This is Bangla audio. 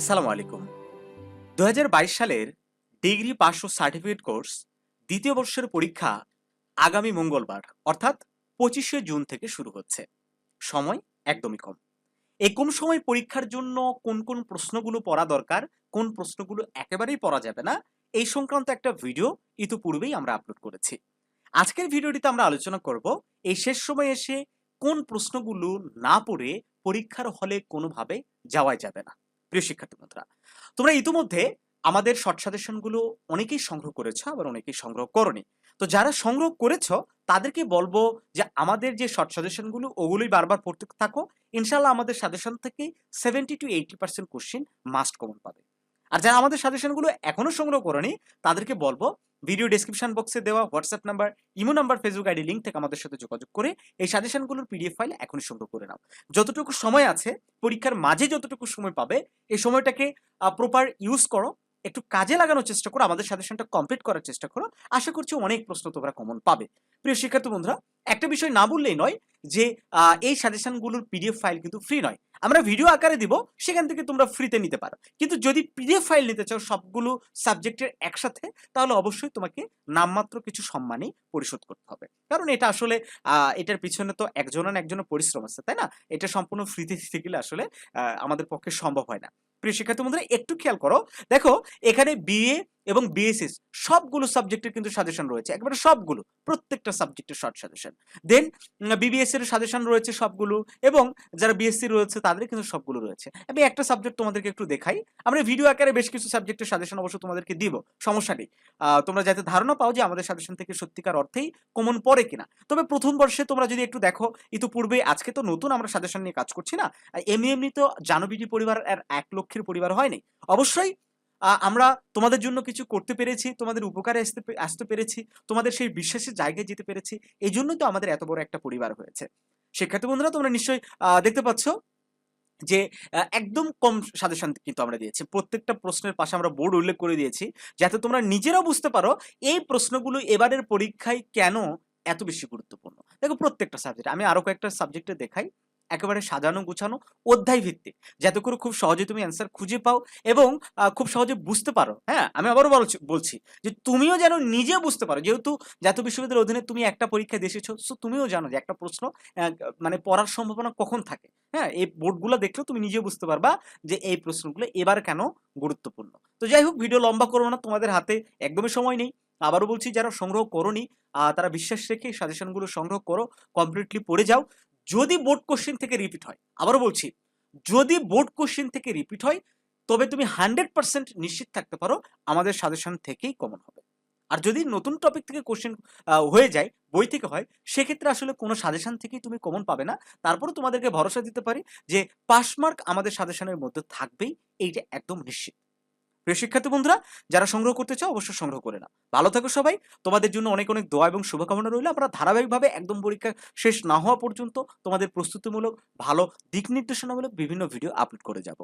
আসসালামু আলাইকুম। দু হাজার বাইশ সালের ডিগ্রি পাস ও সার্টিফিকেট কোর্স দ্বিতীয় বর্ষের পরীক্ষা আগামী মঙ্গলবার, অর্থাৎ পঁচিশে জুন থেকে শুরু হচ্ছে। সময় একদমই কম। এই কম সময় পরীক্ষার জন্য কোন কোন প্রশ্নগুলো পড়া দরকার, কোন প্রশ্নগুলো একেবারেই পড়া যাবে না, এই সংক্রান্ত একটা ভিডিও ইতিপূর্বেই আমরা আপলোড করেছি। আজকের ভিডিওটিতে আমরা আলোচনা করব এই শেষ সময় এসে কোন প্রশ্নগুলো না পড়ে পরীক্ষার হলে কোনোভাবে যাওয়াই যাবে না। প্রিয় শিক্ষার্থী বন্ধুরা, তোমরা ইতিমধ্যে আমাদের শর্ট সাজেশনগুলো অনেকেই সংগ্রহ করেছ, আবার অনেকেই সংগ্রহ করনি। তো যারা সংগ্রহ করেছ, তাদেরকে বলব যে আমাদের যে শর্ট সাজেশনগুলো ওগুলোই বারবার পড়তে থাকো। ইনশাল্লাহ আমাদের সাজেশন থেকে seventy two eighty percent question must common পাবে। আর যারা আমাদের সাজেশনগুলো এখনও সংগ্রহ করেনি, তাদেরকে বলব ভিডিও ডেসক্রিপশন বক্সে দেওয়া WhatsApp number imo number Facebook ID link থেকে আমাদের সাথে যোগাযোগ করে এই সাজেশনগুলোর পিডিএফ ফাইল এখনই সংগ্রহ করে নাও। যতটুকু সময় আছে, পরীক্ষার মাঝে যতটুকু সময় পাবে, এই সময়টাকে প্রপার ইউজ করো, একটু কাজে লাগানোর চেষ্টা করো, আমাদের সাজেশনটা কমপ্লিট করার চেষ্টা করো, আশা করছি অনেক প্রশ্ন তোমরা কমন পাবে। প্রিয় শিক্ষার্থী বন্ধুরা, একটা বিষয় না বললেই নয় যে এই সাজেশনগুলোর পিডিএফ ফাইল কিন্তু ফ্রি নয়। আমরা ভিডিও আকারে দিব, সেখান থেকে তোমরা ফ্রিতে নিতে পারো। কিন্তু যদি পিডিএফ ফাইল নিতে চাও সবগুলো সাবজেক্টের একসাথে, তাহলে অবশ্যই তোমাকে নামমাত্র কিছু সম্মানই পরিশোধ করতে হবে। কারণ এটা আসলে এটার পিছনে তো একজন না একজনের পরিশ্রম আছে, তাই না? এটা সম্পূর্ণ ফ্রিতে দিতে গেলে আসলে আমাদের পক্ষে সম্ভব হয় না। প্রিয় শিক্ষার্থী বন্ধুরা, একটু খেয়াল করো। দেখো, এখানে বিএ এবং বিএসএস সবগুলো সাবজেক্টের কিন্তু সাজেশন রয়েছে। একবারে সবগুলো, প্রত্যেকটা সাবজেক্টের শর্ট সাজেশন দেন বিবিএস এর সাজেশন রয়েছে সবগুলো এবং যারা বিএসসি রয়েছে, তাদের কিন্তু সবগুলো রয়েছে। আমি একটা সাবজেক্ট তোমাদেরকে একটু দেখাই। আমরা ভিডিও আকারে বেশ কিছু সাবজেক্টের সাজেশন অবশ্য তোমাদেরকে দিব, সমস্যা নেই। তোমরা যাতে ধারণা পাও যে আমাদের সাজেশন থেকে সত্যিকার অর্থেই কমন পড়ে কিনা। তবে প্রথম বর্ষে তোমরা যদি একটু দেখো, ইতিপূর্বে আজকে তো নতুন আমরা সাজেশন নিয়ে কাজ করছি না। এমনি এমনি তো জানবিডি পরিবার আর এক লক্ষের পরিবার হয়নি। অবশ্যই আমরা তোমাদের জন্য কিছু করতে পেরেছি, তোমাদের উপকারে আসতে আসতে পেরেছি, তোমাদের সেই বিশ্বাসের জায়গায় যেতে পেরেছি এই জন্যই তো আমাদের এত বড় একটা পরিবার হয়েছে। শিক্ষার্থী বন্ধুরা, তোমরা নিশ্চয়ই দেখতে পাচ্ছ যে একদম কম সাজেশন কিন্তু আমরা দিয়েছি। প্রত্যেকটা প্রশ্নের পাশে আমরা বোর্ড উল্লেখ করে দিয়েছি, যাতে তোমরা নিজেরাও বুঝতে পারো এই প্রশ্নগুলো এবারের পরীক্ষায় কেন এত বেশি গুরুত্বপূর্ণ। দেখো প্রত্যেকটা সাবজেক্ট আমি আরও কয়েকটা সাবজেক্টে দেখাই। একেবারে সাজানো গুছানো অধ্যায় ভিত্তিক। যাতে করে খুব সহজে তুমি অ্যান্সার খুঁজে পাও এবং খুব সহজে বুঝতে পারো। হ্যাঁ আমি আবারও বলছি যে তুমিও যেন নিজে বুঝতে পারো। যেহেতু জাতীয় বিশ্ববিদ্যালয়ের অধীনে তুমি একটা পরীক্ষা দিয়ে সো তুমিও জানো যে একটা প্রশ্ন মানে পড়ার সম্ভাবনা কখন থাকে। হ্যাঁ এই বোর্ডগুলো দেখলেও তুমি নিজেও বুঝতে পারবা যে এই প্রশ্নগুলো এবার কেন গুরুত্বপূর্ণ। তো যাই হোক, ভিডিও লম্বা করব না, তোমাদের হাতে একদমই সময় নেই। আবারও বলছি, যারা সংগ্রহ করোনি তারা বিশ্বাস রেখে সাজেশনগুলো সংগ্রহ করো, কমপ্লিটলি পড়ে যাও। যদি বোর্ড কোশ্চেন থেকে রিপিট হয়, আবারও বলছি, যদি বোর্ড কোশ্চেন থেকে রিপিট হয়, তবে তুমি হান্ড্রেড পার্সেন্ট নিশ্চিত থাকতে পারো আমাদের সাজেশন থেকেই কমন হবে। আর যদি নতুন টপিক থেকে কোশ্চেন হয়ে যায়, বই থেকে হয়, সেক্ষেত্রে আসলে কোনো সাজেশন থেকেই তুমি কমন পাবে না। তারপরে তোমাদেরকে ভরসা দিতে পারি যে পাস মার্ক আমাদের সাজেশনের মধ্যে থাকবেই, এইটা একদম নিশ্চিত। প্রিয় শিক্ষার্থী বন্ধুরা, যারা সংগ্রহ করতে চাও অবশ্যই সংগ্রহ করে না ভালো থাকো সবাই। তোমাদের জন্য অনেক অনেক দোয়া এবং শুভকামনা রইল। আমরা ধারাবাহিকভাবে একদম পরীক্ষা শেষ না হওয়া পর্যন্ত তোমাদের প্রস্তুতিমূলক, ভালো দিক নির্দেশনামূলক বিভিন্ন ভিডিও আপলোড করে যাব।